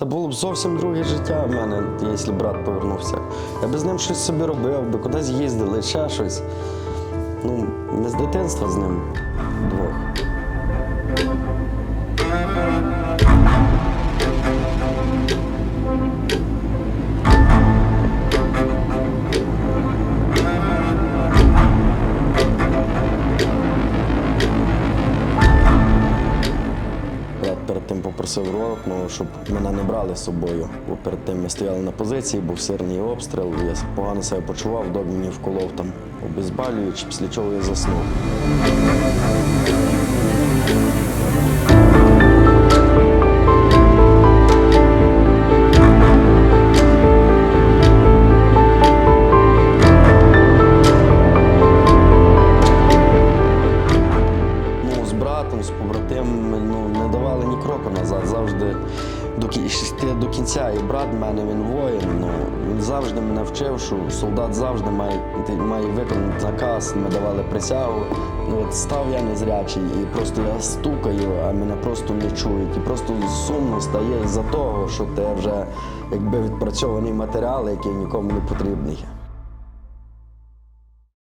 Це було б зовсім друге життя в мене, якщо брат повернувся. Я би з ним щось собі робив, би кудись їздили, ще щось. Ну, ми з дитинства з ним двох. Попросив ротну, щоб мене не брали з собою. Бо перед тим ми стояли на позиції, був сирний обстріл. Я погано себе почував, доб мені вколов там обезболюючи, після чого я заснув. З ну, не давали ні кроку назад. Завжди до, кі- до кінця. І брат в мене, він воїн. Ну, він завжди мене вчив, що солдат завжди має, має виконати наказ. Ми давали присягу. Ну, от став я незрячий, і просто я стукаю, а мене просто не чують. І просто сумно стає із-за того, що ти вже якби відпрацьований матеріал, який нікому не потрібний.